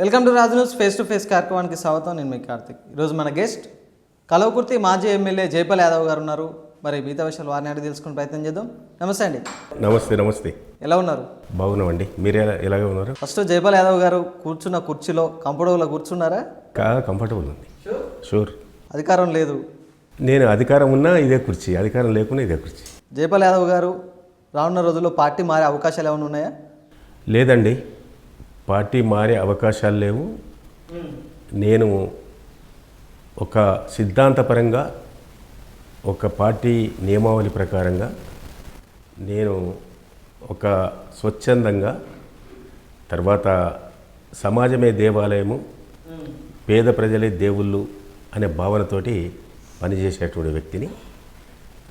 Welcome to Raju news face to face కార్యక్రమానికి స్వాగతం. నేను మీ కార్తిక్. ఈరోజు మన గెస్ట్ కలవకుర్తి మాజీ ఎమ్మెల్యే జైపాల్ యాదవ్ గారు ఉన్నారు. మరి మిగతా విషయాలు వారిని అడిగి తెలుసుకునే ప్రయత్నం చేద్దాం. నమస్తే అండి. నమస్తే నమస్తే. ఎలా ఉన్నారు? బాగున్నామండి. మీరు ఎలా ఎలాగే ఉన్నారు? ఫస్ట్ జైపాల్ యాదవ్ గారు కూర్చున్న కుర్చీలో కంఫర్టబుల్గా కూర్చున్నారా? కంఫర్టబుల్ ఉంది. షూర్ అధికారం లేదు. నేను అధికారం ఉన్నా ఇదే కుర్చీ. అధికారం లేకున్నా ఇదే కుర్చీ. జైపాల్ యాదవ్ గారు రానున్న రోజుల్లో పార్టీ మారే అవకాశాలు ఏమైనా ఉన్నాయా? లేదండి. పార్టీ మారే అవకాశాలు లేవు. నేను ఒక సిద్ధాంతపరంగా ఒక పార్టీ నియమావళి ప్రకారంగా నేను ఒక స్వచ్ఛందంగా తర్వాత సమాజమే దేవాలయము పేద ప్రజలే దేవుళ్ళు అనే భావనతోటి పనిచేసేటువంటి వ్యక్తిని.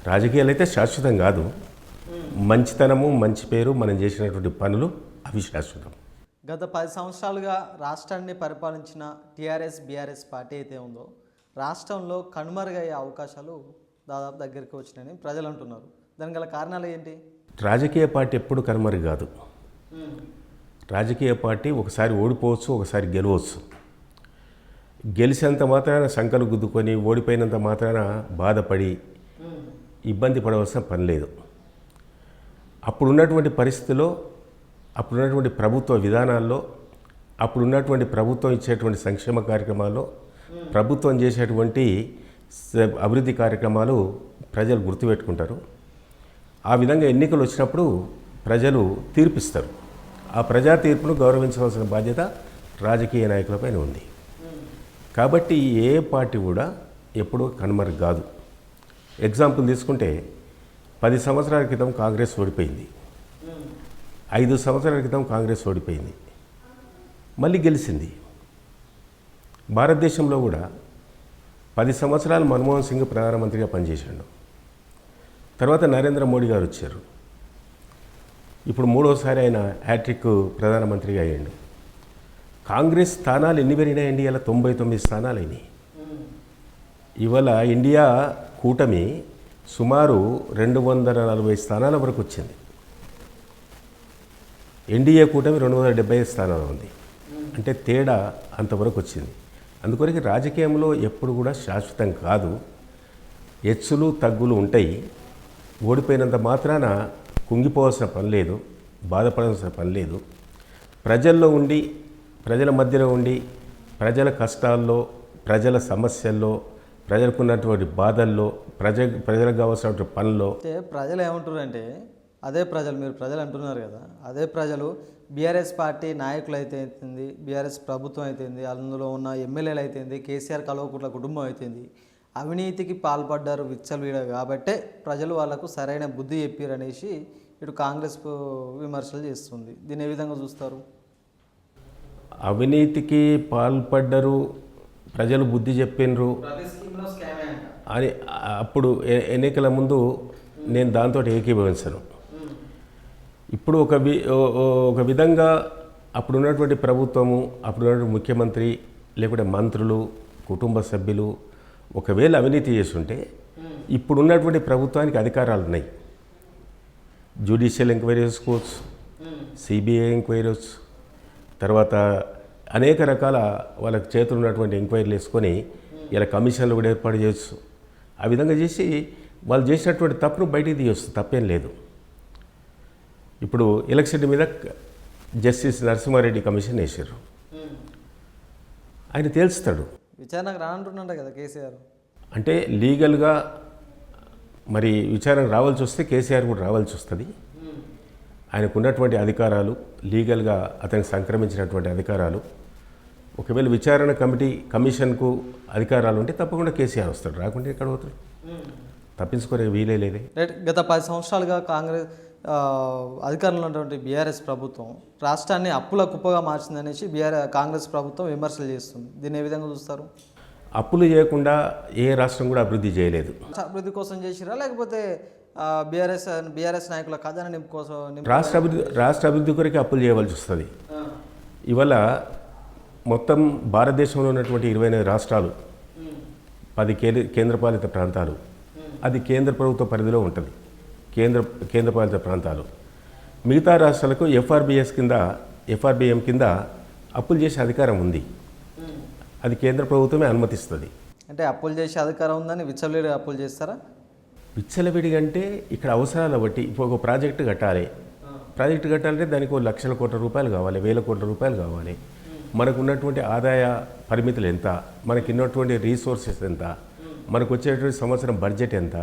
రాజకీయాలు అయితే శాశ్వతం కాదు. మంచితనము మంచి పేరు మనం చేసినటువంటి పనులు అవి శాశ్వతం. గత పది సంవత్సరాలుగా రాష్ట్రాన్ని పరిపాలించిన టీఆర్ఎస్ బీఆర్ఎస్ పార్టీ అయితే ఉందో రాష్ట్రంలో కనుమరుగయ్యే అవకాశాలు దాదాపు దగ్గరికి వచ్చినాయని ప్రజలు అంటున్నారు. దానికి గల కారణాలు ఏంటి? రాజకీయ పార్టీ ఎప్పుడు కనుమరుగు కాదు. రాజకీయ పార్టీ ఒకసారి ఓడిపోవచ్చు ఒకసారి గెలవచ్చు. గెలిచేంత మాత్రాన సంకలు గుద్దుకొని ఓడిపోయినంత మాత్రాన బాధపడి ఇబ్బంది పడవలసిన పని లేదు. అప్పుడున్నటువంటి పరిస్థితిలో అప్పుడున్నటువంటి ప్రభుత్వ విధానాల్లో అప్పుడున్నటువంటి ప్రభుత్వం ఇచ్చేటువంటి సంక్షేమ కార్యక్రమాల్లో ప్రభుత్వం చేసేటువంటి అభివృద్ధి కార్యక్రమాలు ప్రజలు గుర్తుపెట్టుకుంటారు. ఆ విధంగా ఎన్నికలు వచ్చినప్పుడు ప్రజలు తీర్పిస్తారు. ఆ ప్రజా తీర్పును గౌరవించవలసిన బాధ్యత రాజకీయ నాయకులపైన ఉంది. కాబట్టి ఏ పార్టీ కూడా ఎప్పుడూ కనుమరుగు కాదు. ఎగ్జాంపుల్ తీసుకుంటే పది సంవత్సరాల క్రితం కాంగ్రెస్ ఓడిపోయింది. ఐదు సంవత్సరాల క్రితం కాంగ్రెస్ ఓడిపోయింది. మళ్ళీ గెలిచింది. భారతదేశంలో కూడా పది సంవత్సరాలు మన్మోహన్ సింగ్ ప్రధానమంత్రిగా పనిచేశాడు. తర్వాత నరేంద్ర మోడీ గారు వచ్చారు. ఇప్పుడు మూడోసారి ఆయన హ్యాట్రిక్ ప్రధానమంత్రిగా అయ్యాడు. కాంగ్రెస్ స్థానాలు ఎన్ని పెరిగినాయండి ఇలా తొంభై తొమ్మిది స్థానాలు అయినాయి. ఇవాళ ఇండియా కూటమి సుమారు రెండు వందల నలభై స్థానాల వరకు వచ్చింది. ఎన్డీఏ కూటమి రెండు వందల డెబ్బై ఐదు స్థానాలు ఉంది. అంటే తేడా అంతవరకు వచ్చింది. అందుకొరకు రాజకీయంలో ఎప్పుడు కూడా శాశ్వతం కాదు. హెచ్చులు తగ్గులు ఉంటాయి. ఓడిపోయినంత మాత్రాన కుంగిపోవాల్సిన పని లేదు. బాధపడాల్సిన పని లేదు. ప్రజల్లో ఉండి ప్రజల మధ్యలో ఉండి ప్రజల కష్టాల్లో ప్రజల సమస్యల్లో ప్రజలకున్నటువంటి బాధల్లో ప్రజ ప్రజలకు కావాల్సినటువంటి పనుల్లో ప్రజలు ఏమంటారు అంటే అదే ప్రజలు మీరు ప్రజలు అంటున్నారు కదా. అదే ప్రజలు బీఆర్ఎస్ పార్టీ నాయకులు అయితే అవుతుంది బీఆర్ఎస్ ప్రభుత్వం అయితేంది అందులో ఉన్న ఎమ్మెల్యేలు అయితేంది కేసీఆర్ కల్వకుట్ల కుటుంబం అయితేంది అవినీతికి పాల్పడ్డారు విచ్చలవిడ కాబట్టే ప్రజలు వాళ్ళకు సరైన బుద్ధి చెప్పారు అనేసి ఇటు కాంగ్రెస్ విమర్శలు చేస్తుంది. దీన్ని ఏ విధంగా చూస్తారు? అవినీతికి పాల్పడ్డరు ప్రజలు బుద్ధి చెప్పిండ్రు అని అప్పుడు ఎన్నికల ముందు నేను దాంతో ఏకీభవించను. ఇప్పుడు ఒక వి ఒక విధంగా అప్పుడు ఉన్నటువంటి ప్రభుత్వము అప్పుడు ఉన్నటువంటి ముఖ్యమంత్రి లేకుంటే మంత్రులు కుటుంబ సభ్యులు ఒకవేళ అవినీతి చేస్తుంటే ఇప్పుడున్నటువంటి ప్రభుత్వానికి అధికారాలు ఉన్నాయి జ్యుడిషియల్ ఎంక్వైరీ చేసుకోవచ్చు సిబిఐ ఎంక్వైరీస్ తర్వాత అనేక రకాల వాళ్ళకి చేతులు ఉన్నటువంటి ఎంక్వైరీలు వేసుకొని ఇలా కమిషన్లు కూడా ఏర్పాటు చేయొచ్చు. ఆ విధంగా చేసి వాళ్ళు చేసినటువంటి తప్పును బయటికి తీయొచ్చు. తప్పేం లేదు. ఇప్పుడు ఎలక్షన్ మీద జస్టిస్ నరసింహారెడ్డి కమిషన్ వేసారు ఆయన తేల్స్తాడు విచారణకు రానంటున్నాడు కదా కేసీఆర్. అంటే లీగల్గా మరి విచారణ రావాల్సి వస్తే కేసీఆర్ కూడా రావాల్సి వస్తుంది. ఆయనకు ఉన్నటువంటి అధికారాలు లీగల్గా అతనికి సంక్రమించినటువంటి అధికారాలు. ఒకవేళ విచారణ కమిటీ కమిషన్కు అధికారాలు ఉంటే తప్పకుండా కేసీఆర్ వస్తాడు. రాకుంటే ఎక్కడ పోతాడు? తప్పించుకునే వీలే లేదే. గత పది సంవత్సరాలుగా కాంగ్రెస్ అధికారంలో ఉన్నటువంటి బీఆర్ఎస్ ప్రభుత్వం రాష్ట్రాన్ని అప్పుల కుప్పగా మార్చిందనేసి బీఆర్ కాంగ్రెస్ ప్రభుత్వం విమర్శలు చేస్తుంది. దీన్ని ఏ విధంగా చూస్తారు? అప్పులు చేయకుండా ఏ రాష్ట్రం కూడా అభివృద్ధి చేయలేదు. అభివృద్ధి కోసం చేసిరా? లేకపోతే బీఆర్ఎస్ బీఆర్ఎస్ నాయకుల ఖజానా నింపు కోసం రాష్ట్ర అభివృద్ధి రాష్ట్ర అభివృద్ధి కొరకే అప్పులు చేయవలసి వస్తుంది. ఇవాళ మొత్తం భారతదేశంలో ఉన్నటువంటి ఇరవై ఎనిమిది రాష్ట్రాలు పది కేంద్ర కేంద్రపాలిత ప్రాంతాలు అది కేంద్ర ప్రభుత్వ పరిధిలో ఉంటుంది. కేంద్ర కేంద్రపాలిత ప్రాంతాలు. మిగతా రాష్ట్రాలకు ఎఫ్ఆర్బిఎస్ కింద ఎఫ్ఆర్బిఎం కింద అప్పులు చేసే అధికారం ఉంది. అది కేంద్ర ప్రభుత్వమే అనుమతిస్తుంది. అంటే అప్పులు చేసే అధికారం ఉందని విచ్చలవిడిగా అప్పులు చేస్తారా? విచ్చలవిడిగా అంటే ఇక్కడ అవసరాల బట్టి ఇప్పుడు ఒక ప్రాజెక్టు కట్టాలి. ప్రాజెక్టు కట్టాలంటే దానికి ఒక లక్షల కోట్ల రూపాయలు కావాలి వేల కోట్ల రూపాయలు కావాలి. మనకు ఉన్నటువంటి ఆదాయ పరిమితులు ఎంత? మనకి ఉన్నటువంటి రీసోర్సెస్ ఎంత? మనకు వచ్చేటువంటి సంవత్సరం బడ్జెట్ ఎంత?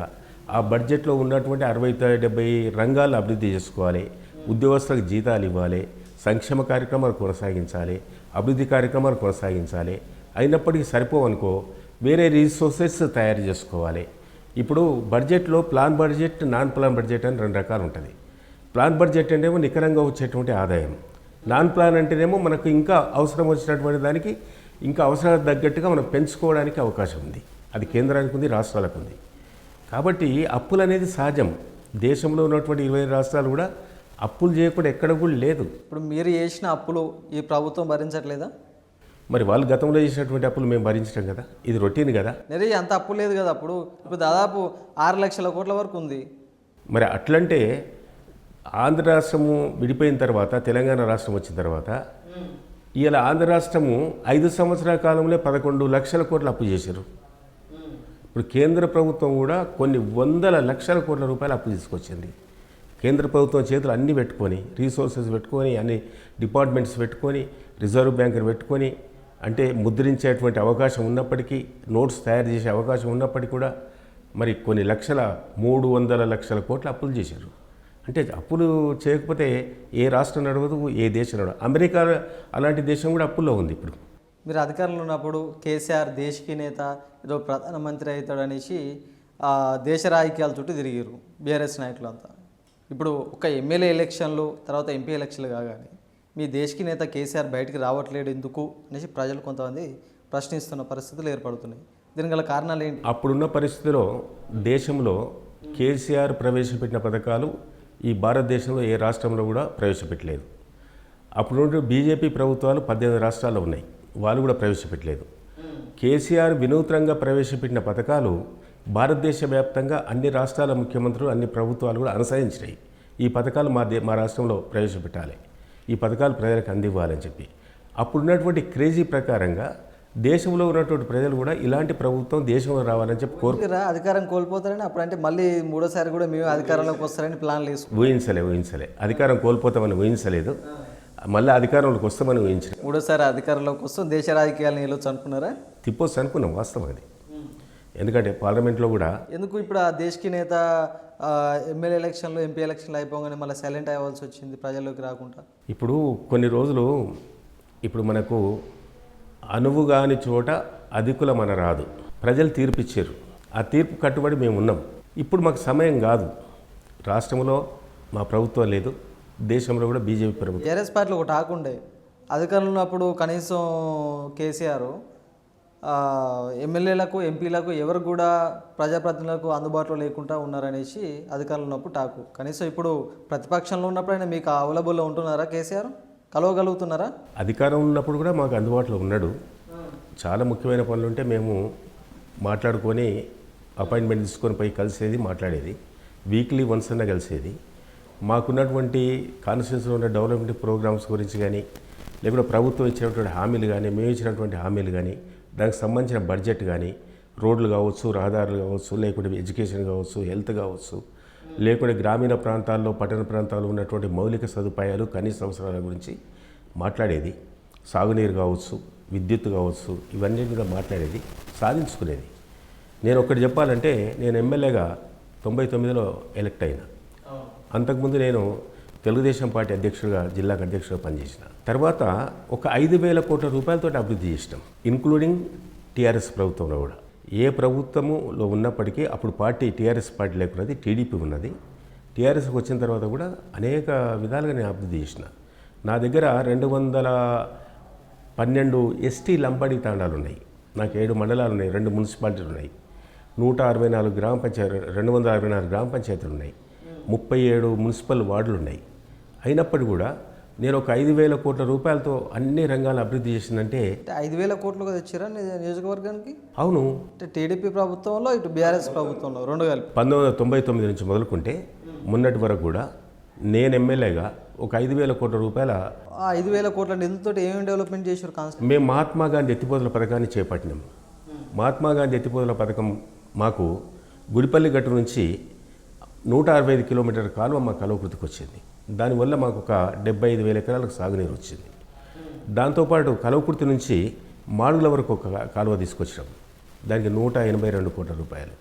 ఆ బడ్జెట్లో ఉన్నటువంటి అరవై డెబ్బై రంగాలు అభివృద్ధి చేసుకోవాలి. ఉద్యోగస్తులకు జీతాలు ఇవ్వాలి. సంక్షేమ కార్యక్రమాలు కొనసాగించాలి. అభివృద్ధి కార్యక్రమాలు కొనసాగించాలి. అయినప్పటికీ సరిపోవనుకో వేరే రీసోర్సెస్ తయారు చేసుకోవాలి. ఇప్పుడు బడ్జెట్లో plan budget non plan budget అని రెండు రకాలు ఉంటుంది. ప్లాన్ బడ్జెట్ అంటేమో నికరంగా వచ్చేటువంటి ఆదాయం. నాన్ ప్లాన్ అంటేనేమో మనకు ఇంకా అవసరం వచ్చినటువంటి దానికి ఇంకా అవసరాలకు తగ్గట్టుగా మనం పెంచుకోవడానికి అవకాశం ఉంది. అది కేంద్రానికి ఉంది రాష్ట్రాలకు ఉంది. కాబట్టి అప్పులు అనేది సహజం. దేశంలో ఉన్నటువంటి ఇరవై రాష్ట్రాలు కూడా అప్పులు చేయకుండా ఎక్కడ కూడా లేదు. ఇప్పుడు మీరు చేసిన అప్పులు ఈ ప్రభుత్వం భరించట్లేదా? మరి వాళ్ళు గతంలో చేసినటువంటి అప్పులు మేము భరించడం కదా? ఇది రొటీన్ కదా? మరి అంత అప్పు లేదు కదా అప్పుడు? ఇప్పుడు దాదాపు ఆరు లక్షల కోట్ల వరకు ఉంది. మరి అట్లంటే ఆంధ్ర రాష్ట్రము విడిపోయిన తర్వాత తెలంగాణ రాష్ట్రం వచ్చిన తర్వాత ఇలా ఆంధ్ర రాష్ట్రము ఐదు సంవత్సరాల కాలంలో పదకొండు లక్షల కోట్ల అప్పు చేశారు. ఇప్పుడు కేంద్ర ప్రభుత్వం కూడా కొన్ని వందల లక్షల కోట్ల రూపాయలు అప్పు తీసుకొచ్చింది. కేంద్ర ప్రభుత్వం చేతులు అన్నీ పెట్టుకొని రీసోర్సెస్ పెట్టుకొని అన్ని డిపార్ట్మెంట్స్ పెట్టుకొని రిజర్వ్ బ్యాంకుని పెట్టుకొని అంటే ముద్రించేటువంటి అవకాశం ఉన్నప్పటికీ నోట్స్ తయారు చేసే అవకాశం ఉన్నప్పటికీ కూడా మరి కొన్ని లక్షల మూడు వందల లక్షల కోట్ల అప్పులు చేశారు. అంటే అప్పులు చేయకపోతే ఏ రాష్ట్రం నడవదు ఏ దేశం నడవదు. అమెరికా అలాంటి దేశం కూడా అప్పుల్లో ఉంది ఇప్పుడు. మీరు అధికారంలో ఉన్నప్పుడు కేసీఆర్ దేశకి నేత ఏదో ప్రధానమంత్రి అవుతాడు అనేసి దేశ రాజకీయాల చుట్టూ తిరిగారు బీఆర్ఎస్ నాయకులు అంతా. ఇప్పుడు ఒక ఎమ్మెల్యే ఎలక్షన్లు తర్వాత ఎంపీ ఎలక్షన్లు కాగానే మీ దేశకి నేత కేసీఆర్ బయటికి రావట్లేడు ఎందుకు అనేసి ప్రజలు కొంతమంది ప్రశ్నిస్తున్న పరిస్థితులు ఏర్పడుతున్నాయి. దీనికి గల కారణాలు ఏంటి? అప్పుడున్న పరిస్థితిలో దేశంలో కేసీఆర్ ప్రవేశపెట్టిన పథకాలు ఈ భారతదేశంలో ఏ రాష్ట్రంలో కూడా ప్రవేశపెట్టలేదు. అప్పుడు బీజేపీ ప్రభుత్వాలు పద్దెనిమిది రాష్ట్రాల్లో ఉన్నాయి. వాళ్ళు కూడా ప్రవేశపెట్టలేదు. కేసీఆర్ వినూత్నంగా ప్రవేశపెట్టిన పథకాలు భారతదేశ వ్యాప్తంగా అన్ని రాష్ట్రాల ముఖ్యమంత్రులు అన్ని ప్రభుత్వాలు కూడా అనుసరించినాయి. ఈ పథకాలు మా దే మా రాష్ట్రంలో ప్రవేశపెట్టాలి. ఈ పథకాలు ప్రజలకు అందివ్వాలని చెప్పి. అప్పుడున్నటువంటి క్రేజీ ప్రకారంగా దేశంలో ఉన్నటువంటి ప్రజలు కూడా ఇలాంటి ప్రభుత్వం దేశంలో రావాలని చెప్పి కోరు ఊరికిరా అధికారం కోల్పోతారని అప్పుడు అంటే మళ్ళీ మూడోసారి కూడా మేము అధికారంలోకి వస్తారని ప్లాన్లు వేసుకున్నాం ఊహించలే ఊహించలే. అధికారం కోల్పోతామని ఊహించలేదు. మళ్ళీ అధికారంలోకి వస్తామని ఊహించలేదు మూడోసారి అధికారంలోకి వస్తాం. దేశ రాజకీయాలను నిలవచ్చు అనుకున్నారా తిప్పొచ్చు అనుకున్నాం వాస్తవం అది. ఎందుకంటే పార్లమెంట్లో కూడా ఎందుకు ఇప్పుడు ఆ దేశకి నేత ఎమ్మెల్యే ఎలక్షన్లు ఎంపీ ఎలక్షన్లు అయిపోగానే మళ్ళీ సైలెంట్ అవ్వాల్సి వచ్చింది ప్రజల్లోకి రాకుండా? ఇప్పుడు కొన్ని రోజులు ఇప్పుడు మనకు అనువు కాని చోట అధికుల మన రాదు. ప్రజలు తీర్పిచ్చారు. ఆ తీర్పు కట్టుబడి మేము ఉన్నాం ఇప్పుడు మాకు సమయం కాదు. రాష్ట్రంలో మా ప్రభుత్వం లేదు. దేశంలో కూడా బీజేపీ ప్రభుత్వం. టీఆర్ఎస్ పార్టీలో ఒక టాక్ ఉండే అధికారంలో ఉన్నప్పుడు కనీసం కేసీఆర్ ఎమ్మెల్యేలకు ఎంపీలకు ఎవరు కూడా ప్రజాప్రతినిధులకు అందుబాటులో లేకుండా ఉన్నారనేసి అధికారంలో ఉన్నప్పుడు టాకు. కనీసం ఇప్పుడు ప్రతిపక్షంలో ఉన్నప్పుడు ఆయన మీకు అవైలబుల్లో ఉంటున్నారా కేసీఆర్? కలవగలుగుతున్నారా? అధికారం ఉన్నప్పుడు కూడా మాకు అందుబాటులో ఉన్నాడు. చాలా ముఖ్యమైన పనులు ఉంటే మేము మాట్లాడుకొని అపాయింట్మెంట్ తీసుకొని పోయి కలిసేది మాట్లాడేది. వీక్లీ వన్స్ అన్న కలిసేది. మాకున్నటువంటి కాన్స్టిట్యూన్సీలో ఉన్న డెవలప్మెంట్ ప్రోగ్రామ్స్ గురించి కానీ లేకుంటే ప్రభుత్వం ఇచ్చినటువంటి హామీలు కానీ మేము ఇచ్చినటువంటి హామీలు కానీ దానికి సంబంధించిన బడ్జెట్ కానీ రోడ్లు కావచ్చు రహదారులు కావచ్చు లేకుంటే ఎడ్యుకేషన్ కావచ్చు హెల్త్ కావచ్చు లేకుంటే గ్రామీణ ప్రాంతాల్లో పట్టణ ప్రాంతాల్లో ఉన్నటువంటి మౌలిక సదుపాయాలు కనీస అవసరాల గురించి మాట్లాడేది. సాగునీరు కావచ్చు విద్యుత్ కావచ్చు ఇవన్నీ కూడా మాట్లాడేది సాధించుకునేది. నేను ఒకటి చెప్పాలంటే నేను ఎమ్మెల్యేగా తొంభై తొమ్మిదిలో ఎలక్ట్ అయినా. అంతకుముందు నేను తెలుగుదేశం పార్టీ అధ్యక్షుడిగా జిల్లాకు అధ్యక్షుడిగా పనిచేసిన. తర్వాత ఒక ఐదు వేల కోట్ల రూపాయలతో అభివృద్ధి చేసినాం ఇన్క్లూడింగ్ టీఆర్ఎస్ ప్రభుత్వంలో కూడా. ఏ ప్రభుత్వములో ఉన్నప్పటికీ అప్పుడు పార్టీ టీఆర్ఎస్ పార్టీ లేకున్నది టీడీపీ ఉన్నది. టీఆర్ఎస్కి వచ్చిన తర్వాత కూడా అనేక విధాలుగా నేను అభివృద్ధి చేసిన. నా దగ్గర రెండు వందల పన్నెండు ఎస్టీ లంబాడి తాండాలు ఉన్నాయి. నాకు ఏడు మండలాలు ఉన్నాయి రెండు మున్సిపాలిటీలు ఉన్నాయి. నూట అరవై నాలుగు గ్రామ పంచాయతీ రెండు వందల అరవై నాలుగు గ్రామ పంచాయతీలు ఉన్నాయి. ముప్పై ఏడు మున్సిపల్ వార్డులు ఉన్నాయి అయినప్పటికీ కూడా నేను ఒక ఐదు వేల కోట్ల రూపాయలతో అన్ని రంగాలు అభివృద్ధి చేసిందంటే అంటే ఐదు వేల కోట్లు తెచ్చారా నియోజకవర్గానికి? అవును. అంటే టీడీపీ ప్రభుత్వంలో ఇటు బీఆర్ఎస్ ప్రభుత్వంలో రెండు కలిపి. పంతొమ్మిది వందల తొంభై తొమ్మిది నుంచి మొదలుకుంటే మొన్నటి వరకు కూడా నేను ఎమ్మెల్యేగా ఒక ఐదు వేల కోట్ల రూపాయల ఐదు వేల కోట్ల నిధులతో ఏమేమి డెవలప్మెంట్ చేశారు మేము మహాత్మా గాంధీ ఎత్తిపోతల పథకాన్ని చేపట్టినాం. మహాత్మా గాంధీ ఎత్తిపోతల పథకం మాకు గుడిపల్లి గట్టు నుంచి నూట అరవై ఐదు కిలోమీటర్ల కాలువ మా కలవకృతికి వచ్చింది దానివల్ల మాకు ఒక డెబ్బై ఐదు వేల ఎకరాలకు సాగునీరు వచ్చింది దాంతోపాటు కలవకుర్తి నుంచి మాడుగుల వరకు ఒక కాలువ తీసుకొచ్చినాం. దానికి నూట ఎనభై రెండు కోట్ల రూపాయలు.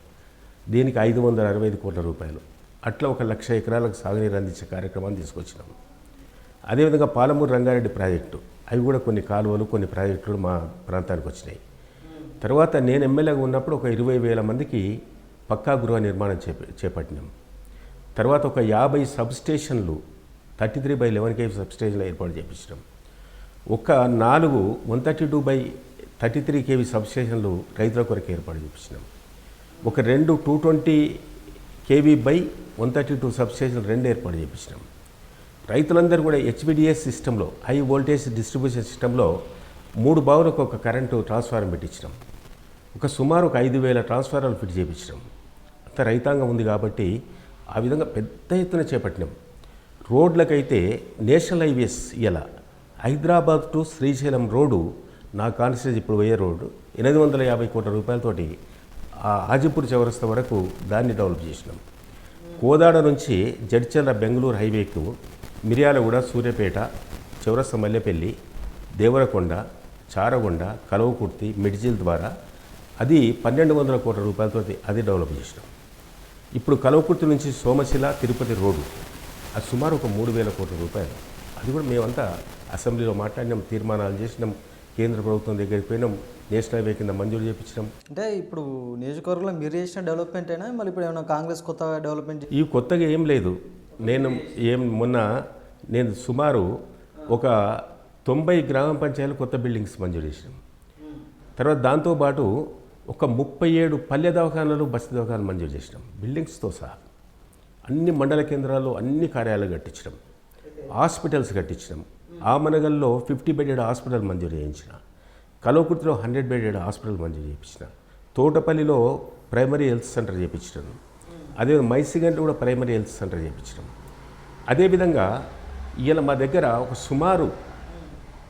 దీనికి ఐదు వందల అరవై ఐదు కోట్ల రూపాయలు. అట్లా ఒక లక్ష ఎకరాలకు సాగునీరు అందించే కార్యక్రమాన్ని తీసుకొచ్చినాము అదేవిధంగా పాలమూరు రంగారెడ్డి ప్రాజెక్టు. అవి కూడా కొన్ని కాలువలు కొన్ని ప్రాజెక్టులు మా ప్రాంతానికి వచ్చినాయి. తర్వాత నేను ఎమ్మెల్యేగా ఉన్నప్పుడు ఒక ఇరవై వేల మందికి పక్కా గృహ నిర్మాణం చేప చేపట్టినాం. తర్వాత ఒక యాభై సబ్స్టేషన్లు thirty three by eleven KV సబ్స్టేషన్లు ఏర్పాటు చేయించడం ఒక నాలుగు one thirty two by thirty three KV సబ్స్టేషన్లు రైతుల కొరకు ఏర్పాటు చేయించినాం ఒక రెండు two twenty KV by one thirty two సబ్స్టేషన్లు రెండు ఏర్పాటు చేయించినాం రైతులందరూ కూడా హెచ్బిడిఎస్ సిస్టంలో హై వోల్టేజ్ డిస్ట్రిబ్యూషన్ సిస్టంలో మూడు బావులకు ఒక కరెంటు ట్రాన్స్ఫారం పెట్టించడం. ఒక సుమారు ఒక ఐదు వేల ట్రాన్స్ఫారాలు ఫిట్ చేయించడం అంత రైతాంగం ఉంది కాబట్టి ఆ విధంగా పెద్ద ఎత్తున చేపట్టినాం. రోడ్లకైతే నేషనల్ హైవేస్ ఇలా హైదరాబాద్ టు శ్రీశైలం రోడ్డు నా కాన్స్టిట్యూన్స్ ఇప్పుడు పోయే రోడ్డు ఎనిమిది వందల యాభై కోట్ల రూపాయలతోటి ఆ హాజీపూర్ చౌరస్తా వరకు దాన్ని డెవలప్ చేసినాం. కోదాడ నుంచి జడ్చర్ల బెంగళూరు హైవేకు మిర్యాలగూడ సూర్యపేట చౌరస్త మల్లెపల్లి దేవరకొండ చారగొండ కలవకుర్తి మిడ్జిల్ ద్వారా అది పన్నెండు వందల కోట్ల రూపాయలతో అది డెవలప్ చేసినాం. ఇప్పుడు కలవకుర్తి నుంచి సోమశిల తిరుపతి రోడ్డు. అది సుమారు ఒక మూడు వేల కోట్ల రూపాయలు. అది కూడా మేమంతా అసెంబ్లీలో మాట్లాడినాం తీర్మానాలు చేసినాం కేంద్ర ప్రభుత్వం దగ్గరికి పోయినాం నేషనల్ హైవే కింద మంజూరు చేయించినాం అంటే ఇప్పుడు నియోజకవర్గంలో మీరు చేసిన డెవలప్మెంట్ అయినా మళ్ళీ ఇప్పుడు ఏమైనా కాంగ్రెస్ కొత్తగా డెవలప్మెంట్ ఈ కొత్తగా ఏం లేదు. నేను ఏం మొన్న నేను సుమారు ఒక తొంభై గ్రామ పంచాయతీలు కొత్త బిల్డింగ్స్ మంజూరు చేసినాం. తర్వాత దాంతోపాటు ఒక ముప్పై ఏడు పల్లె దవాఖానాలు బస్తీ దవాఖానాలు మంజూరు చేసినాం. బిల్డింగ్స్తో సహా. అన్ని మండల కేంద్రాల్లో అన్ని కార్యాలయాలు కట్టించడం హాస్పిటల్స్ కట్టించడం ఆమనగల్లో ఫిఫ్టీ బెడెడ్ హాస్పిటల్ మంజూరు చేయించిన. కలవకుర్తిలో హండ్రెడ్ బెడెడ్ హాస్పిటల్ మంజూరు చేయించిన. తోటపల్లిలో ప్రైమరీ హెల్త్ సెంటర్ చేయించడం అదే మైసిగంట కూడా ప్రైమరీ హెల్త్ సెంటర్ చేయించడం అదేవిధంగా ఇలా మా దగ్గర ఒక సుమారు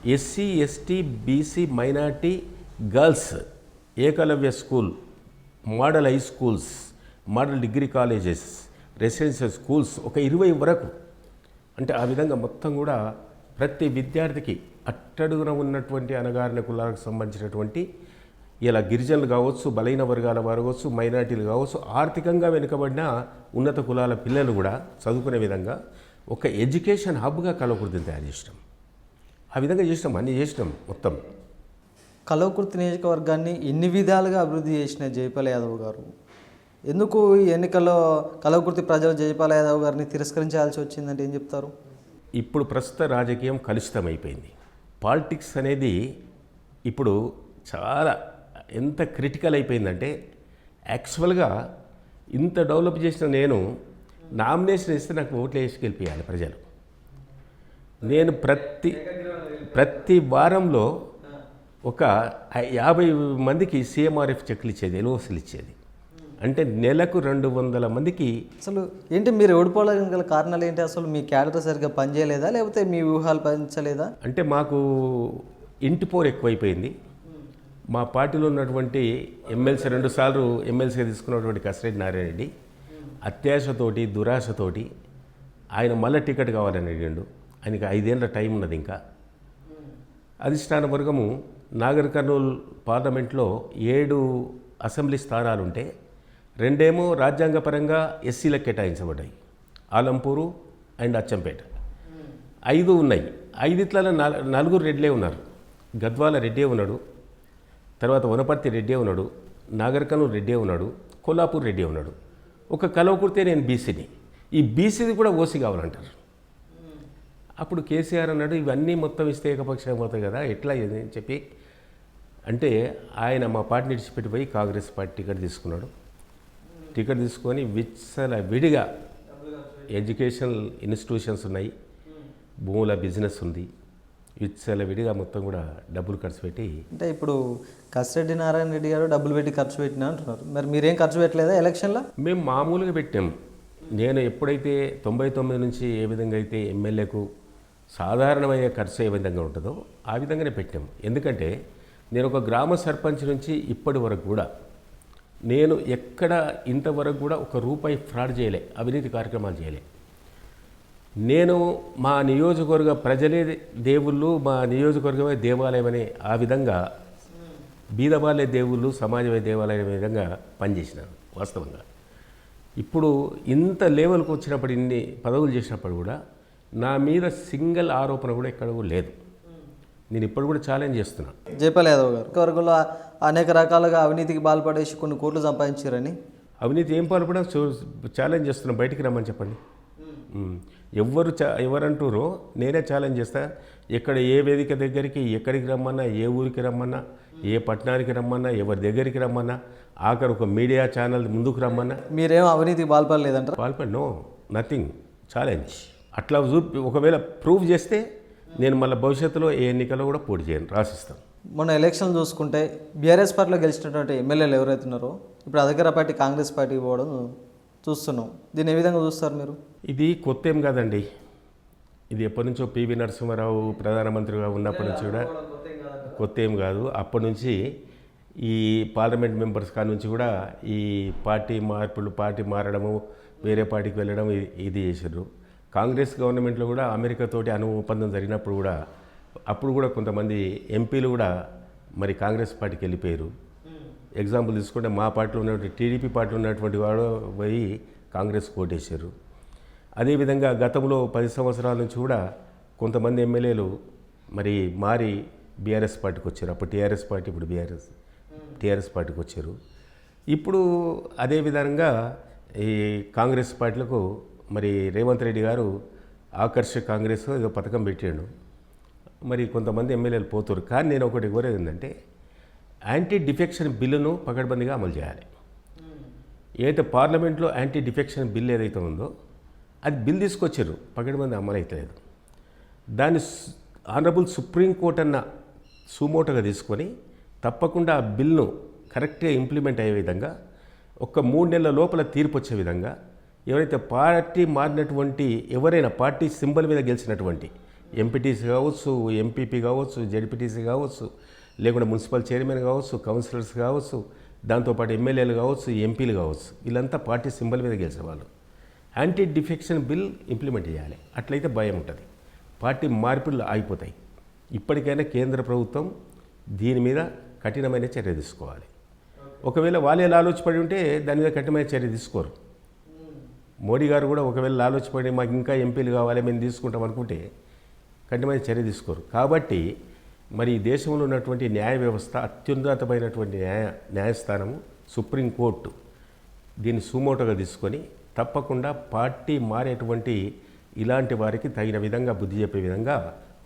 SC ST BC minority girls Eklavya school model high schools model degree colleges residential schools ఒక ఇరవై వరకు. అంటే ఆ విధంగా మొత్తం కూడా ప్రతి విద్యార్థికి అట్టడుగున ఉన్నటువంటి అనగారిన కులాలకు సంబంధించినటువంటి ఇలా గిరిజనులు కావచ్చు బలైన వర్గాల వారు కావచ్చు మైనార్టీలు కావచ్చు ఆర్థికంగా వెనుకబడిన ఉన్నత కులాల పిల్లలు కూడా చదువుకునే విధంగా ఒక ఎడ్యుకేషన్ హబ్గా కలవకూడదని తయారు చేసినాం. ఆ విధంగా చేసినాం అన్నీ చేసినాం మొత్తం. కలవకుర్తి నియోజకవర్గాన్ని ఎన్ని విధాలుగా అభివృద్ధి చేసిన జయపాల యాదవ్ గారు? ఎందుకు ఈ ఎన్నికల్లో కలవకుర్తి ప్రజలు జయపాల యాదవ్ గారిని తిరస్కరించాల్సి వచ్చిందంటే ఏం చెప్తారు? ఇప్పుడు ప్రస్తుత రాజకీయం కలుషితమైపోయింది. పాలిటిక్స్ అనేది ఇప్పుడు చాలా ఎంత క్రిటికల్ అయిపోయిందంటే యాక్చువల్గా ఇంత డెవలప్ చేసిన నేను నామినేషన్ ఇస్తే నాకు ఓట్లు వేసి గెలిపించాలి ప్రజలు. నేను ప్రతి ప్రతి వారంలో ఒక యాభై మందికి సిఎంఆర్ఎఫ్ చెక్లు ఇచ్చేది ఎల్ఓసీలు ఇచ్చేది. అంటే నెలకు రెండు వందల మందికి అసలు ఏంటి మీరు ఓడిపోవడానికి గల కారణాలు ఏంటి? అసలు మీ క్యాడర్ సరిగ్గా పనిచేయలేదా? లేకపోతే మీ వ్యూహాలు పంచలేదా అంటే మాకు ఇంటి పోరు ఎక్కువైపోయింది. మా పార్టీలో ఉన్నటువంటి ఎమ్మెల్సీ రెండుసార్లు ఎమ్మెల్సీగా తీసుకున్నటువంటి కసిరెడ్డి నారాయణ రెడ్డి అత్యాశతోటి దురాశతోటి ఆయన మళ్ళీ టికెట్ కావాలని అడిగాడు. ఆయనకి ఐదేళ్ళ టైం ఉన్నది ఇంకా. అధిష్టాన వర్గము నాగర్ కర్నూలు పార్లమెంట్లో ఏడు అసెంబ్లీ స్థానాలు ఉంటే రెండేమో రాజ్యాంగపరంగా ఎస్సీలకు కేటాయించబడ్డాయి. ఆలంపూరు అండ్ అచ్చంపేట. ఐదు ఉన్నాయి. ఐదిట్లలో నల- నలుగురు రెడ్లే ఉన్నారు. గద్వాల రెడ్డే ఉన్నాడు. తర్వాత వనపర్తి రెడ్డే ఉన్నాడు. నాగరికర్నూలు రెడ్డే ఉన్నాడు. కొల్లాపూర్ రెడ్డే ఉన్నాడు. ఒక కలవకుర్తే నేను బీసీని. ఈ బీసీది కూడా ఓసీ కావాలంటారు. అప్పుడు కేసీఆర్ అన్నాడు ఇవన్నీ మొత్తం ఇస్తే ఏకపక్షంగా పోతాయి కదా ఎట్లా అని చెప్పి అంటే ఆయన మా పార్టీని విడిచిపెట్టిపోయి కాంగ్రెస్ పార్టీ టికెట్ తీసుకున్నాడు. టికెట్ తీసుకొని విచ్చల విడిగా ఎడ్యుకేషనల్ ఇన్స్టిట్యూషన్స్ ఉన్నాయి. భూముల బిజినెస్ ఉంది. విచ్చల విడిగా మొత్తం కూడా డబ్బులు ఖర్చు పెట్టి అంటే ఇప్పుడు కసిరెడ్డి నారాయణ రెడ్డి గారు డబ్బులు పెట్టి ఖర్చు పెట్టినా అంటున్నారు. మరి మీరేం ఖర్చు పెట్టలేదా ఎలక్షన్లో? మేము మామూలుగా పెట్టాం. నేను ఎప్పుడైతే తొంభై తొమ్మిది నుంచి ఏ విధంగా అయితే ఎమ్మెల్యేకు సాధారణమైన ఖర్చు ఏ విధంగా ఉంటుందో ఆ విధంగానే పెట్టాము ఎందుకంటే నేను ఒక గ్రామ సర్పంచ్ నుంచి ఇప్పటి వరకు కూడా నేను ఎక్కడ ఇంతవరకు కూడా ఒక రూపాయి ఫ్రాడ్ చేయలే అవినీతి కార్యక్రమాలు చేయలే. నేను మా నియోజకవర్గ ప్రజలే దేవుళ్ళు మా నియోజకవర్గమే దేవాలయం అనే ఆ విధంగా బీదవాళ్ళే దేవుళ్ళు సమాజమే దేవాలయం అనే విధంగా పనిచేసినాను వాస్తవంగా. ఇప్పుడు ఇంత లెవెల్కి వచ్చినప్పుడు ఇన్ని పదవులు చేసినప్పుడు కూడా నా మీద సింగిల్ ఆరోపణ కూడా ఎక్కడ కూడా లేదు. నేను ఇప్పుడు కూడా ఛాలెంజ్ చేస్తున్నాను జయపాల్ యాదవ్ గారు. వర్గంలో అనేక రకాలుగా అవినీతికి బాల్పడేసి కొన్ని కోట్లు సంపాదించారని. అవినీతి ఏం పాల్పడా? ఛాలెంజ్ చేస్తున్నాం. బయటికి రమ్మని చెప్పండి. ఉమ్. ఎవ్వరు చా ఎవరంటారో నేనే ఛాలెంజ్ చేస్తా. ఎక్కడ ఏ వేదిక దగ్గరికి ఎక్కడికి రమ్మన్నా ఏ ఊరికి రమ్మన్నా ఏ పట్టణానికి రమ్మన్నా ఎవరి దగ్గరికి రమ్మన్నా ఆఖరి ఒక మీడియా ఛానల్ ముందుకు రమ్మన్నా. మీరేం అవినీతికి బాల్పడలేదంటారా పాల్పడి నో నథింగ్ ఛాలెంజ్ అట్లా చూపి ఒకవేళ ప్రూవ్ చేస్తే నేను మళ్ళీ భవిష్యత్తులో ఏ ఎన్నికల్లో కూడా పోటీ చేయను రాసిస్తాను. మొన్న ఎలక్షన్లు చూసుకుంటే బీఆర్ఎస్ పార్టీలో గెలిచినటువంటి ఎమ్మెల్యేలు ఎవరైతే ఉన్నారో ఇప్పుడు అధికార పార్టీ కాంగ్రెస్ పార్టీకి పోవడం చూస్తున్నాం. దీన్ని ఏ విధంగా చూస్తారు మీరు? ఇది కొత్త ఏం కాదండి. ఇది ఎప్పటి నుంచో పివి నరసింహారావు ప్రధానమంత్రిగా ఉన్నప్పటి నుంచి కూడా కొత్త ఏం కాదు. అప్పటి నుంచి ఈ పార్లమెంట్ మెంబర్స్ కాడ నుంచి కూడా ఈ పార్టీ మార్పులు పార్టీ మారడము వేరే పార్టీకి వెళ్ళడం ఇది- ఇది చేసారు కాంగ్రెస్ గవర్నమెంట్లో కూడా అమెరికాతోటి అణు ఒప్పందం జరిగినప్పుడు కూడా అప్పుడు కూడా కొంతమంది ఎంపీలు కూడా మరి కాంగ్రెస్ పార్టీకి వెళ్ళిపోయారు. ఎగ్జాంపుల్ తీసుకుంటే మా పార్టీలో ఉన్నటువంటి టీడీపీ పార్టీలో ఉన్నటువంటి వాడు పోయి కాంగ్రెస్ కోటేశారు. అదేవిధంగా గతంలో పది సంవత్సరాల నుంచి కూడా కొంతమంది ఎమ్మెల్యేలు మరి మారి బీఆర్ఎస్ పార్టీకి వచ్చారు. అప్పుడు టీఆర్ఎస్ పార్టీ ఇప్పుడు బీఆర్ఎస్ టీఆర్ఎస్ పార్టీకి వచ్చారు. ఇప్పుడు అదే విధంగా ఈ కాంగ్రెస్ పార్టీలకు మరి రేవంత్ రెడ్డి గారు ఆకర్ష కాంగ్రెస్ ఏదో పథకం పెట్టాడు. మరి కొంతమంది ఎమ్మెల్యేలు పోతారు కానీ నేను ఒకటి కోరేది ఏంటంటే యాంటీ డిఫెక్షన్ బిల్లును పకడ్బందీగా అమలు చేయాలి. ఏదైతే పార్లమెంట్లో యాంటీ డిఫెక్షన్ బిల్ ఏదైతే ఉందో అది బిల్ తీసుకొచ్చారు పకడ్బందీ అమలు అవుతలేదు దాన్ని ఆనరబుల్ సుప్రీంకోర్టు అన్న సుమోటగా తీసుకొని తప్పకుండా ఆ బిల్ను కరెక్ట్గా ఇంప్లిమెంట్ అయ్యే విధంగా ఒక మూడు నెలల లోపల తీర్పు వచ్చే విధంగా ఎవరైతే పార్టీ మారినటువంటి ఎవరైనా పార్టీ సింబల్ మీద గెలిచినటువంటి ఎంపీటీసీ కావచ్చు ఎంపీపీ కావచ్చు జడ్పీటీసీ కావచ్చు లేకుంటే మున్సిపల్ చైర్మన్ కావచ్చు కౌన్సిలర్స్ కావచ్చు దాంతోపాటు ఎమ్మెల్యేలు కావచ్చు ఎంపీలు కావచ్చు వీళ్ళంతా పార్టీ సింబల్ మీద గెలిచిన వాళ్ళు. యాంటీ డిఫెక్షన్ బిల్ ఇంప్లిమెంట్ చేయాలి. అట్లయితే భయం ఉంటుంది. పార్టీ మార్పులు ఆగిపోతాయి. ఇప్పటికైనా కేంద్ర ప్రభుత్వం దీని మీద కఠినమైన చర్య తీసుకోవాలి. ఒకవేళ వాళ్ళే ఆలోచపడి ఉంటే దాని మీద కఠినమైన చర్య తీసుకోరు. మోడీ గారు కూడా ఒకవేళ ఆలోచపడి మాకు ఇంకా ఎంపీలు కావాలి మేము తీసుకుంటాం అనుకుంటే కఠినమైన చర్య తీసుకోరు. కాబట్టి మరి ఈ దేశంలో ఉన్నటువంటి న్యాయ వ్యవస్థ అత్యున్నతమైనటువంటి న్యాయ న్యాయస్థానము సుప్రీంకోర్టు దీన్ని సుమోటోగా తీసుకొని తప్పకుండా పార్టీ మారేటువంటి ఇలాంటి వారికి తగిన విధంగా బుద్ధి చెప్పే విధంగా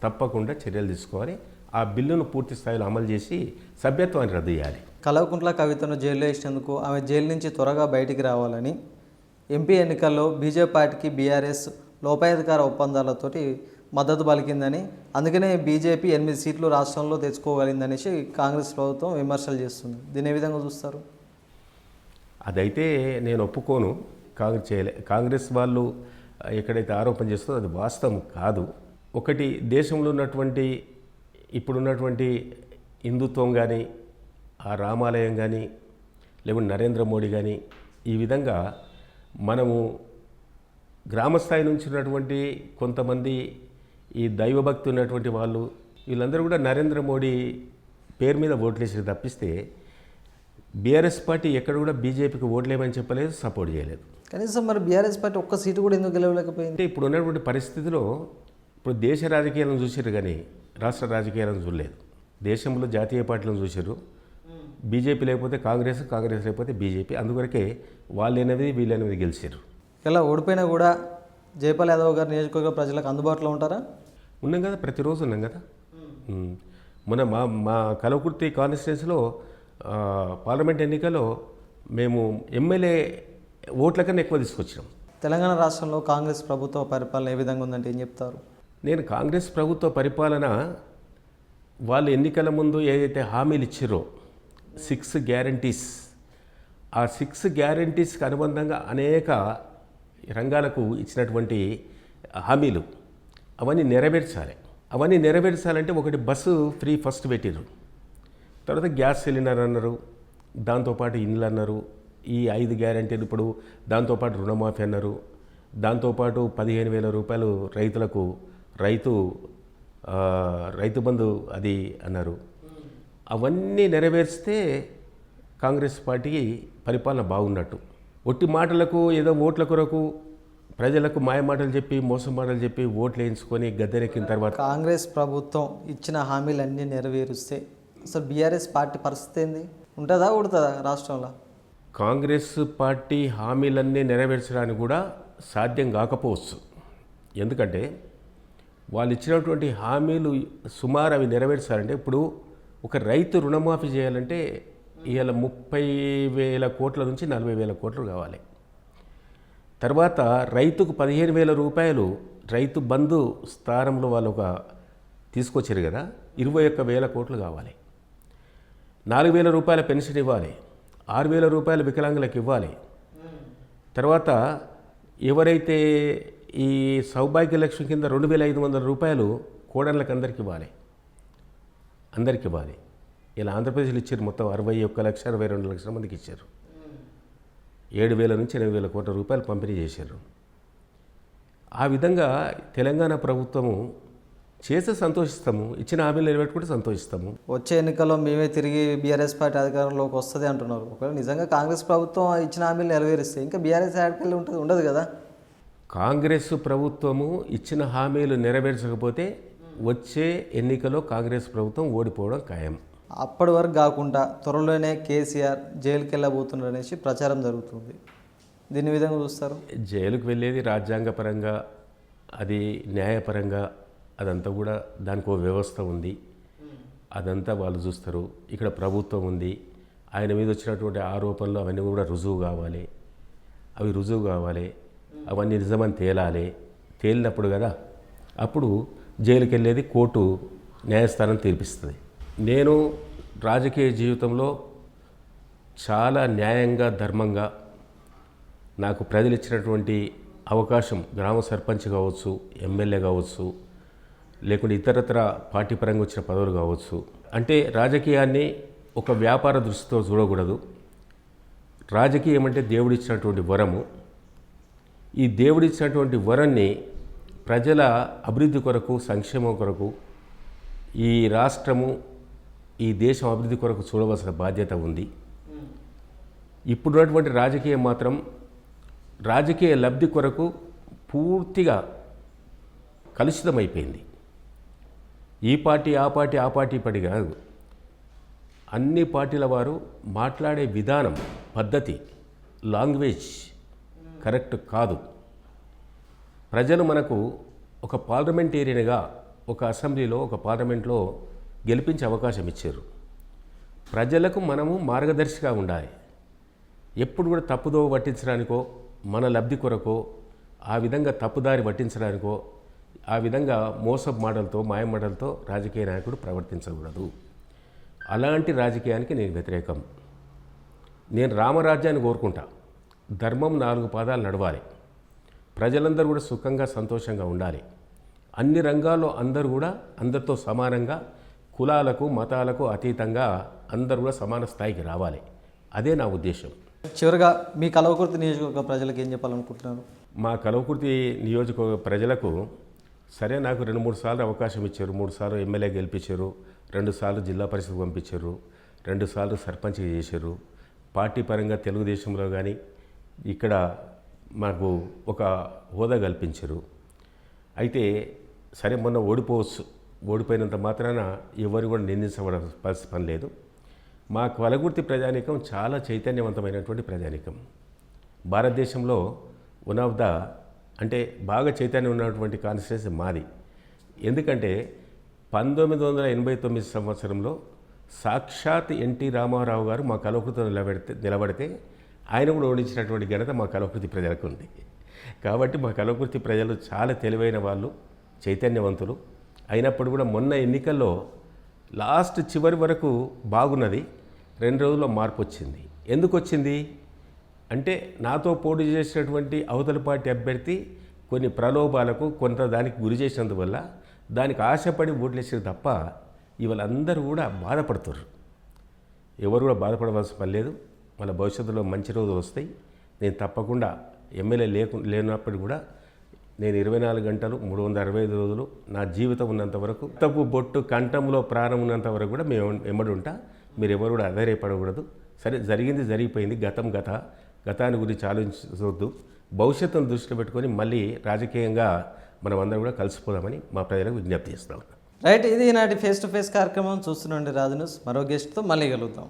తప్పకుండా చర్యలు తీసుకోవాలి. ఆ బిల్లును పూర్తి స్థాయిలో అమలు చేసి సభ్యత్వాన్ని రద్దు చేయాలి. కలవకుంట్ల కవితను జైల్లో వేసినందుకు ఆమె జైలు నుంచి త్వరగా బయటికి రావాలని ఎంపీ ఎన్నికల్లో బీజేపీ పార్టీకి బీఆర్ఎస్ లోపాయధికార ఒప్పందాలతోటి మద్దతు పలికిందని అందుకనే బీజేపీ ఎనిమిది సీట్లు రాష్ట్రంలో తెచ్చుకోగలిగిందనేసి కాంగ్రెస్ ప్రభుత్వం విమర్శలు చేస్తుంది. దీని ఏ విధంగా చూస్తారు? అదైతే నేను ఒప్పుకోను. కాంగ్రెస్ చేయలే. కాంగ్రెస్ వాళ్ళు ఎక్కడైతే ఆరోపణ చేస్తుందో అది వాస్తవం కాదు. ఒకటి దేశంలో ఉన్నటువంటి ఇప్పుడున్నటువంటి హిందుత్వం కానీ ఆ రామాలయం కానీ లేకుంటే నరేంద్ర మోడీ కానీ ఈ విధంగా మనము గ్రామస్థాయి నుంచి ఉన్నటువంటి కొంతమంది ఈ దైవభక్తి ఉన్నటువంటి వాళ్ళు వీళ్ళందరూ కూడా నరేంద్ర మోడీ పేరు మీద ఓట్లేసి తప్పిస్తే బీఆర్ఎస్ పార్టీ ఎక్కడ కూడా బీజేపీకి ఓట్లేమని చెప్పలేదు సపోర్ట్ చేయలేదు. కనీసం మరి బీఆర్ఎస్ పార్టీ ఒక్క సీటు కూడా ఎందుకు గెలవలేకపోయింది? అంటే ఇప్పుడు ఉన్నటువంటి పరిస్థితిలో ఇప్పుడు దేశ రాజకీయాలను చూసారు కానీ రాష్ట్ర రాజకీయాలను చూడలేదు. దేశంలో జాతీయ పార్టీలను చూసారు. బీజేపీ లేకపోతే కాంగ్రెస్ కాంగ్రెస్ లేకపోతే బీజేపీ. అందుకొరకే వాళ్ళు అనేది వీళ్ళు అనేది గెలిచారు. ఇలా ఓడిపోయినా కూడా జయపాల్ యాదవ్ గారు నియోజకవర్గ ప్రజలకు అందుబాటులో ఉంటారా? ఉన్నాం కదా ప్రతిరోజు ఉన్నాం కదా. మొన్న మా మా కలవకుర్తి కాన్స్టిట్యున్సీలో పార్లమెంట్ ఎన్నికల్లో మేము ఎమ్మెల్యే ఓట్ల కన్నా ఎక్కువ తీసుకొచ్చినాం. తెలంగాణ రాష్ట్రంలో కాంగ్రెస్ ప్రభుత్వ పరిపాలన ఏ విధంగా ఉందంటే ఏం చెప్తారు? నేను కాంగ్రెస్ ప్రభుత్వ పరిపాలన వాళ్ళు ఎన్నికల ముందు ఏదైతే హామీలు ఇచ్చారో సిక్స్ గ్యారంటీస్. ఆ సిక్స్ గ్యారంటీస్కి అనుబంధంగా అనేక రంగాలకు ఇచ్చినటువంటి హామీలు. అవన్నీ నెరవేర్చాలి. అవన్నీ నెరవేర్చాలంటే ఒకటి బస్సు ఫ్రీ ఫస్ట్ పెట్టిర్రు తర్వాత గ్యాస్ సిలిండర్ అన్నారు. దాంతోపాటు ఇండ్లు అన్నారు. ఈ ఐదు గ్యారంటీలు ఇప్పుడు దాంతోపాటు రుణమాఫీ అన్నారు. దాంతోపాటు పదిహేను వేల రూపాయలు రైతులకు రైతు రైతు బంధు అది అన్నారు. అవన్నీ నెరవేర్స్తే కాంగ్రెస్ పార్టీకి పరిపాలన బాగున్నట్టు. ఒట్టి మాటలకు ఏదో ఓట్ల కొరకు ప్రజలకు మాయ మాటలు చెప్పి మోసం మాటలు చెప్పి ఓట్లు వేయించుకొని గద్దెనెక్కిన తర్వాత కాంగ్రెస్ ప్రభుత్వం ఇచ్చిన హామీలన్నీ నెరవేరుస్తే అసలు బీఆర్ఎస్ పార్టీ పరిస్థితి ఏంది? ఉంటుందా ఉడుతుందా రాష్ట్రంలో? కాంగ్రెస్ పార్టీ హామీలన్నీ నెరవేర్చడానికి కూడా సాధ్యం కాకపోవచ్చు. ఎందుకంటే వాళ్ళు ఇచ్చినటువంటి హామీలు సుమారు అవి నెరవేర్చాలంటే ఇప్పుడు ఒక రైతు రుణమాఫీ చేయాలంటే ఇవాళ ముప్పై వేల కోట్ల నుంచి నలభై వేల కోట్లు కావాలి. తర్వాత రైతుకు పదిహేను వేల రూపాయలు రైతు బంధు స్థానంలో వాళ్ళు ఒక తీసుకొచ్చారు కదా ఇరవై ఒక్క వేల కోట్లు కావాలి. నాలుగు వేల రూపాయల పెన్షన్ ఇవ్వాలి ఆరు వేల రూపాయల వికలాంగులకు ఇవ్వాలి. తర్వాత ఎవరైతే ఈ సౌభాగ్య లక్ష్మి కింద రెండు వేల ఐదు వందల రూపాయలు కోడళ్ళకి అందరికి ఇవ్వాలి. అందరికి ఇవ్వాలి. ఇలా ఆంధ్రప్రదేశ్లో ఇచ్చారు మొత్తం అరవై ఒక్క లక్ష అరవై రెండు లక్షల మందికి ఇచ్చారు. ఏడు వేల నుంచి ఎనిమిది వేల కోట్ల రూపాయలు పంపిణీ చేశారు. ఆ విధంగా తెలంగాణ ప్రభుత్వము చేస్తే సంతోషిస్తాము ఇచ్చిన హామీలు నిలబెట్టుకుంటే సంతోషిస్తాము. వచ్చే ఎన్నికల్లో మేమే తిరిగి బీఆర్ఎస్ పార్టీ అధికారంలోకి వస్తుంది అంటున్నారు. ఒకవేళ నిజంగా కాంగ్రెస్ ప్రభుత్వం ఇచ్చిన హామీలు నెరవేరిస్తే ఇంకా బీఆర్ఎస్ ఆడికెళ్ళి ఉంటుంది ఉండదు కదా? కాంగ్రెస్ ప్రభుత్వము ఇచ్చిన హామీలు నెరవేర్చకపోతే వచ్చే ఎన్నికలో కాంగ్రెస్ ప్రభుత్వం ఓడిపోవడం ఖాయం. అప్పటి వరకు కాకుండా త్వరలోనే కేసీఆర్ జైలుకి వెళ్ళబోతున్నారు అనేసి ప్రచారం జరుగుతుంది. దీని విధంగా చూస్తారు? జైలుకు వెళ్ళేది రాజ్యాంగపరంగా అది న్యాయపరంగా అదంతా కూడా దానికి ఒక వ్యవస్థ ఉంది. అదంతా వాళ్ళు చూస్తారు. ఇక్కడ ప్రభుత్వం ఉంది. ఆయన మీద వచ్చినటువంటి ఆరోపణలు అవన్నీ కూడా రుజువు కావాలి. అవి రుజువు కావాలి. అవన్నీ నిజమని తేలాలి. తేలినప్పుడు కదా? అప్పుడు జైలుకి వెళ్ళేది కోర్టు న్యాయస్థానం తీర్పిస్తుంది. నేను రాజకీయ జీవితంలో చాలా న్యాయంగా ధర్మంగా నాకు ప్రజలు ఇచ్చినటువంటి అవకాశం గ్రామ సర్పంచ్ కావచ్చు ఎమ్మెల్యే కావచ్చు లేకుంటే ఇతరత్ర పార్టీ పరంగా వచ్చిన పదవులు కావచ్చు. అంటే రాజకీయాన్ని ఒక వ్యాపార దృష్టితో చూడకూడదు. రాజకీయం అంటే దేవుడిచ్చినటువంటి వరము. ఈ దేవుడిచ్చినటువంటి వరాన్ని ప్రజల అభివృద్ధి కొరకు సంక్షేమం కొరకు ఈ రాష్ట్రము ఈ దేశం అభివృద్ధి కొరకు చూడవలసిన బాధ్యత ఉంది. ఇప్పుడున్నటువంటి రాజకీయం మాత్రం రాజకీయ లబ్ధి కొరకు పూర్తిగా కలుషితమైపోయింది. ఈ పార్టీ ఆ పార్టీ ఆ పార్టీ పడి కాదు. అన్ని పార్టీల వారు మాట్లాడే విధానం పద్ధతి లాంగ్వేజ్ కరెక్ట్ కాదు. ప్రజలు మనకు ఒక పార్లమెంటేరియన్గా ఒక అసెంబ్లీలో ఒక పార్లమెంట్లో గెలిపించే అవకాశం ఇచ్చారు. ప్రజలకు మనము మార్గదర్శిగా ఉండాలి. ఎప్పుడు కూడా తప్పుదో పట్టించడానికో మన లబ్ధి కొరకో ఆ విధంగా తప్పుదారి పట్టించడానికో ఆ విధంగా మోసపు మాటలతో మాయ మాటలతో రాజకీయ నాయకుడు ప్రవర్తించకూడదు. అలాంటి రాజకీయానికి నేను వ్యతిరేకం. నేను రామరాజ్యాన్ని కోరుకుంటా. ధర్మం నాలుగు పాదాలు నడవాలి. ప్రజలందరూ కూడా సుఖంగా సంతోషంగా ఉండాలి. అన్ని రంగాల్లో అందరూ కూడా అందరితో సమానంగా కులాలకు మతాలకు అతీతంగా అందరూ కూడా సమాన స్థాయికి రావాలి. అదే నా ఉద్దేశం. చివరిగా మీ కలవకుర్తి నియోజకవర్గ ప్రజలకు ఏం చెప్పాలనుకుంటున్నారు? మా కలవకుర్తి నియోజకవర్గ ప్రజలకు సరే నాకు రెండు మూడు సార్లు అవకాశం ఇచ్చారు. మూడు సార్లు ఎమ్మెల్యే గెలిపించారు. రెండు సార్లు జిల్లా పరిషత్ పంపించారు. రెండు సార్లు సర్పంచ్ చేశారు. పార్టీ పరంగా తెలుగుదేశంలో కానీ ఇక్కడ మాకు ఒక హోదా కల్పించారు. అయితే సరే మొన్న ఓడిపోవచ్చు ఓడిపోయినంత మాత్రాన ఎవరు కూడా నిందించవలసిన పని లేదు. మా కొలగుర్తి ప్రజానీకం చాలా చైతన్యవంతమైనటువంటి ప్రజానీకం. భారతదేశంలో వన్ ఆఫ్ ద అంటే బాగా చైతన్యం ఉన్నటువంటి కాన్స్టిట్యున్సీ మాది. ఎందుకంటే పంతొమ్మిది వందల ఎనభై తొమ్మిది సంవత్సరంలో సాక్షాత్ ఎన్టీ రామారావు గారు మా కలకృతం నిలబెడితే నిలబడితే ఆయన కూడా ఓడించినటువంటి ఘనత మా కలవకృతి ప్రజలకు ఉంది కాబట్టి మా కలవకృతి ప్రజలు చాలా తెలివైన వాళ్ళు చైతన్యవంతులు. అయినప్పుడు కూడా మొన్న ఎన్నికల్లో లాస్ట్ చివరి వరకు బాగున్నది. రెండు రోజుల్లో మార్పు వచ్చింది. ఎందుకు వచ్చింది అంటే నాతో పోటీ చేసినటువంటి అవతల పార్టీ అభ్యర్థి కొన్ని ప్రలోభాలకు కొంత దానికి గురి చేసినందువల్ల దానికి ఆశపడి ఓట్లేసారు తప్ప ఇవాళ అందరూ కూడా బాధపడుతున్నారు ఎవరు కూడా బాధపడవలసిన పని లేదు. మన భవిష్యత్తులో మంచి రోజులు వస్తాయి. నేను తప్పకుండా ఎమ్మెల్యే లేకు లేనప్పుడు కూడా నేను ఇరవై నాలుగు గంటలు మూడు వందల అరవై ఐదు రోజులు నా జీవితం ఉన్నంత వరకు తప్పు బొట్టు కంఠంలో ప్రాణం ఉన్నంత వరకు కూడా మేము ఎమ్మడి ఉంటా. మీరు ఎవరు కూడా అధైర్యపడకూడదు. సరే జరిగింది జరిగిపోయింది. గతం గత. గతాన్ని గురించి ఆలోచించవద్దు భవిష్యత్తును దృష్టిలో పెట్టుకొని మళ్ళీ రాజకీయంగా మనం అందరం కూడా కలిసిపోదామని మా ప్రజలకు విజ్ఞప్తి చేస్తాం రైట్ ఇది ఈనాటి ఫేస్ టు ఫేస్ కార్యక్రమం. చూస్తుండండి రాజు న్యూస్. మరో గెస్ట్తో మళ్ళీ కలుగుతాం